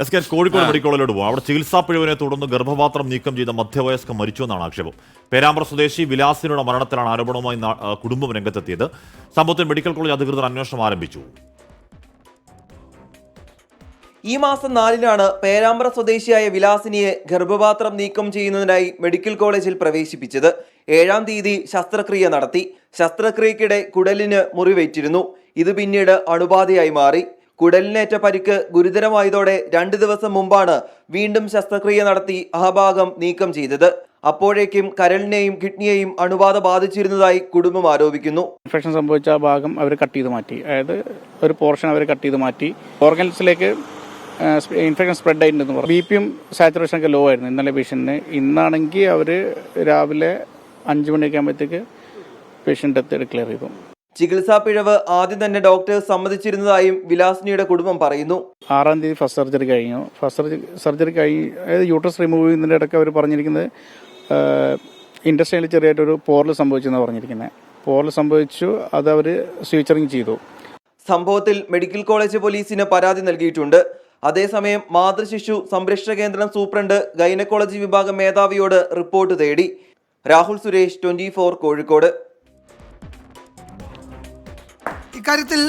S K Kozhikode medical കോളേജിലോട്ട് പോകും അവിടെ ചികിത്സാ പിഴവിനെ തുടർന്ന് ഗർഭപാത്രം നീക്കം ചെയ്ത മധ്യവയസ്കൻ മരിച്ചു എന്നാണ് ആക്ഷേപം. പേരാമ്പ്ര സ്വദേശി വിലാസിനുടെ മരണത്തിലാണ് ആരോപണവുമായി കുടുംബം രംഗത്തെത്തിയത്. സംഭവത്തിൽ മെഡിക്കൽ കോളേജ് അധികൃതർ അന്വേഷണം ആരംഭിച്ചു. ഈ മാസം നാലിനാണ് പേരാമ്പ്ര സ്വദേശിയായ വിലാസിനിയെ ഗർഭപാത്രം നീക്കം ചെയ്യുന്നതിനായി മെഡിക്കൽ കോളേജിൽ പ്രവേശിപ്പിച്ചത്. ഏഴാം തീയതി ശസ്ത്രക്രിയ നടത്തി. ശസ്ത്രക്രിയക്കിടെ കുടലിന് മുറിവേറ്റിരുന്നു. ഇത് പിന്നീട് അണുബാധയായി മാറി. കുടലിനേറ്റ പരിക്ക് ഗുരുതരമായതോടെ രണ്ടു ദിവസം മുമ്പാണ് വീണ്ടും ശസ്ത്രക്രിയ നടത്തി ആ ഭാഗം നീക്കം ചെയ്തത്. അപ്പോഴേക്കും കരളിനെയും കിഡ്നിയെയും അണുബാധ ബാധിച്ചിരുന്നതായി കുടുംബം ആരോപിക്കുന്നു. ഇൻഫെക്ഷൻ സംഭവിച്ച ആ ഭാഗം അവർ കട്ട് ചെയ്ത് മാറ്റി. അതായത് ഒരു പോർഷൻ അവർ കട്ട് ചെയ്ത് മാറ്റി. ഓർഗൻസിലേക്ക് ഇൻഫെക്ഷൻ സ്പ്രെഡ് ആയിട്ടുണ്ടെന്ന് പറഞ്ഞു. ബി പിയും സാച്ചുറേഷൻ ഒക്കെ ലോ ആയിരുന്നു ഇന്നലെ പേഷ്യന്റിന്. ഇന്നാണെങ്കിൽ അവർ രാവിലെ അഞ്ച് മണിയൊക്കെ ആകുമ്പോഴത്തേക്ക് പേഷ്യന്റ് ഡെത്ത് ഡിക്ലെയർ ചെയ്തു. ചികിത്സാ പിഴവ് ആദ്യം തന്നെ ഡോക്ടർ സമ്മതിച്ചിരുന്നതായും വിലാസിനിയുടെ കുടുംബം പറയുന്നു. ആറാം തീയതി ഫസ്റ്റ് സർജറി കഴിഞ്ഞു. ഫസ്റ്റ് സർജറി സർജറി കഴിഞ്ഞ് അതായത് യൂട്രസ് റിമൂവ് ചെയ്യുന്നതിന്റെ ഇടയ്ക്ക് അവർ പറഞ്ഞിരിക്കുന്നത് ഇൻഡസ്ട്രിയിൽ ചെറിയായിട്ടൊരു പോറൽ സംഭവിച്ചെന്നാണ് പറഞ്ഞിരിക്കുന്നത് പോറൽ സംഭവിച്ചു അത് അവർ സ്വീച്ചറിങ് ചെയ്തു. സംഭവത്തിൽ മെഡിക്കൽ കോളേജ് പോലീസിന് പരാതി നൽകിയിട്ടുണ്ട്. അതേസമയം മാതൃശിശു സംരക്ഷണ കേന്ദ്രം സൂപ്രണ്ട് ഗൈനക്കോളജി വിഭാഗം മേധാവിയോട് റിപ്പോർട്ട് തേടി. രാഹുൽ സുരേഷ് ട്വന്റി കോഴിക്കോട്. ഇക്കാര്യത്തിൽ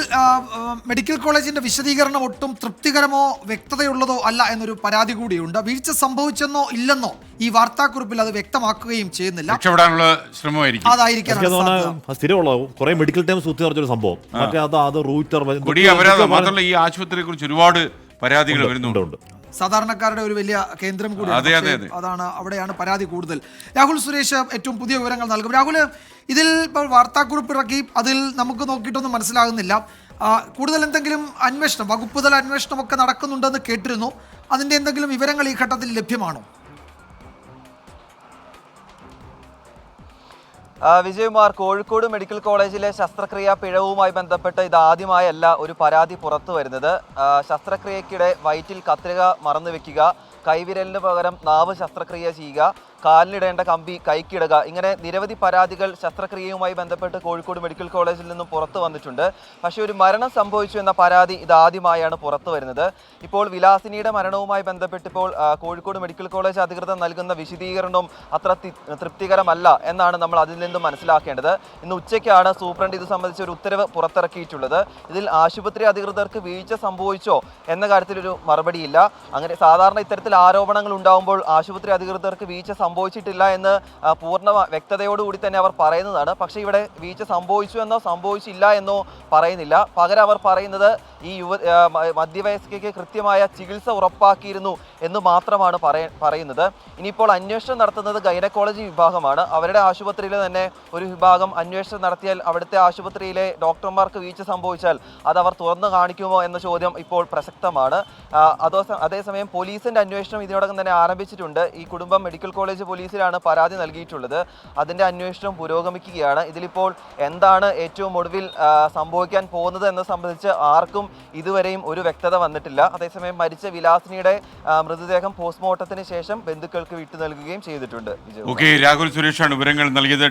മെഡിക്കൽ കോളേജിന്റെ വിശദീകരണം ഒട്ടും തൃപ്തികരമോ വ്യക്തതയുള്ളതോ അല്ല എന്നൊരു പരാതി കൂടിയുണ്ട്. വീഴ്ച സംഭവിച്ചെന്നോ ഇല്ലെന്നോ ഈ വാർത്താക്കുറിപ്പിൽ അത് വ്യക്തമാക്കുകയും ചെയ്യുന്നില്ല. അതായിരിക്കും മെഡിക്കൽ സംഭവം. മറ്റേ അത് അത് റൂറ്റർ കൊടിയ അപരാധം. മാത്രമല്ല ഈ ആശുപത്രിയെ കുറിച്ച് ഒരുപാട് പരാതികൾ വരുന്നുണ്ട്. സാധാരണക്കാരുടെ ഒരു വലിയ കേന്ദ്രം കൂടി അതെ, അതെ, അതെ. അതാണ് അവിടെയാണ് പരാതി കൂടുതൽ. രാഹുൽ സുരേഷ് ഏറ്റവും പുതിയ വിവരങ്ങൾ നൽകും. രാഹുൽ ഇതിൽ ഇപ്പോൾ വാർത്താക്കുറിപ്പ് ഇറക്കി അതിൽ നമുക്ക് നോക്കിയിട്ടൊന്നും മനസ്സിലാകുന്നില്ല. കൂടുതൽ എന്തെങ്കിലും അന്വേഷണം വകുപ്പുതല അന്വേഷണം ഒക്കെ നടക്കുന്നുണ്ടെന്ന് കേട്ടിരുന്നു. അതിന്റെ എന്തെങ്കിലും വിവരങ്ങൾ ഈ ഘട്ടത്തിൽ ലഭ്യമാണോ? വിജയകുമാർ കോഴിക്കോട് മെഡിക്കൽ കോളേജിലെ ശസ്ത്രക്രിയ പിഴവുമായി ബന്ധപ്പെട്ട് ഇത് ആദ്യമായല്ല ഒരു പരാതി പുറത്തു വരുന്നത്. ശസ്ത്രക്രിയക്കിടെ വയറ്റിൽ കത്രിക മറന്നു വെക്കുക കൈവിരലിന് പകരം നാവ് ശസ്ത്രക്രിയ ചെയ്യുക കാലിനിടേണ്ട കമ്പി കൈക്കിടുക. ഇങ്ങനെ നിരവധി പരാതികൾ ശസ്ത്രക്രിയയുമായി ബന്ധപ്പെട്ട് കോഴിക്കോട് മെഡിക്കൽ കോളേജിൽ നിന്നും പുറത്തു വന്നിട്ടുണ്ട്. പക്ഷേ ഒരു മരണം സംഭവിച്ചു എന്ന പരാതി ഇതാദ്യമായാണ് പുറത്തു വരുന്നത്. ഇപ്പോൾ വിലാസിനിയുടെ മരണവുമായി ബന്ധപ്പെട്ട് ഇപ്പോൾ ആ, കോഴിക്കോട് മെഡിക്കൽ കോളേജ് അധികൃതർ നൽകുന്ന വിശദീകരണവും അത്ര തൃപ്തികരമല്ല എന്നാണ് നമ്മൾ അതിൽ നിന്നും മനസ്സിലാക്കേണ്ടത്. ഇന്ന് ഉച്ചയ്ക്കാണ് സൂപ്രണ്ട് ഇത് സംബന്ധിച്ച ഒരു ഉത്തരവ് പുറത്തിറക്കിയിട്ടുള്ളത്. ഇതിൽ ആശുപത്രി അധികൃതർക്ക് വീഴ്ച സംഭവിച്ചോ എന്ന കാര്യത്തിലൊരു മറുപടിയില്ല. അങ്ങനെ സാധാരണ ഇത്തരത്തിൽ ആരോപണങ്ങൾ ഉണ്ടാകുമ്പോൾ ആശുപത്രി അധികൃതർക്ക് വീഴ്ച സംഭവിച്ചിട്ടില്ല എന്ന് പൂർണ വ്യക്തതയോടുകൂടി തന്നെ അവർ പറയുന്നതാണ്. പക്ഷേ ഇവിടെ വീഴ്ച സംഭവിച്ചു എന്നോ സംഭവിച്ചില്ല എന്നോ പറയുന്നില്ല. പകരം അവർ പറയുന്നത് ഈ യുവ മധ്യവയസ്കയ്ക്ക് കൃത്യമായ ചികിത്സ ഉറപ്പാക്കിയിരുന്നു എന്ന് മാത്രമാണ് പറയ പറയുന്നത്. ഇനിയിപ്പോൾ അന്വേഷണം നടത്തുന്നത് ഗൈനക്കോളജി വിഭാഗമാണ്. അവരുടെ ആശുപത്രിയിൽ തന്നെ ഒരു വിഭാഗം അന്വേഷണം നടത്തിയാൽ അവിടുത്തെ ആശുപത്രിയിലെ ഡോക്ടർമാർക്ക് വീഴ്ച സംഭവിച്ചാൽ അത് അവർ തുറന്നു കാണിക്കുമോ എന്ന ചോദ്യം ഇപ്പോൾ പ്രസക്തമാണ്. അതോ അതേസമയം പോലീസിന്റെ അന്വേഷണം ഇതിനോടകം തന്നെ ആരംഭിച്ചിട്ടുണ്ട്. ഈ കുടുംബം മെഡിക്കൽ കോളേജ് പോലീസിലാണ് പരാതി നൽകിയിട്ടുള്ളത്. അതിന്റെ അന്വേഷണം പുരോഗമിക്കുകയാണ്. ഇതിലിപ്പോൾ എന്താണ് ഏറ്റവും ഒടുവിൽ സംഭവിക്കാൻ പോകുന്നത് എന്നത് സംബന്ധിച്ച് ആർക്കും ഇതുവരെയും ഒരു വ്യക്തത വന്നിട്ടില്ല. അതേസമയം മരിച്ച വിലാസിനിയുടെ മൃതദേഹം പോസ്റ്റ്മോർട്ടത്തിന് ശേഷം ബന്ധുക്കൾക്ക് വിട്ടു നൽകുകയും ചെയ്തിട്ടുണ്ട്. ഓക്കെ രാഹുൽ സുരേഷാണ് വിവരങ്ങൾ നൽകിയത്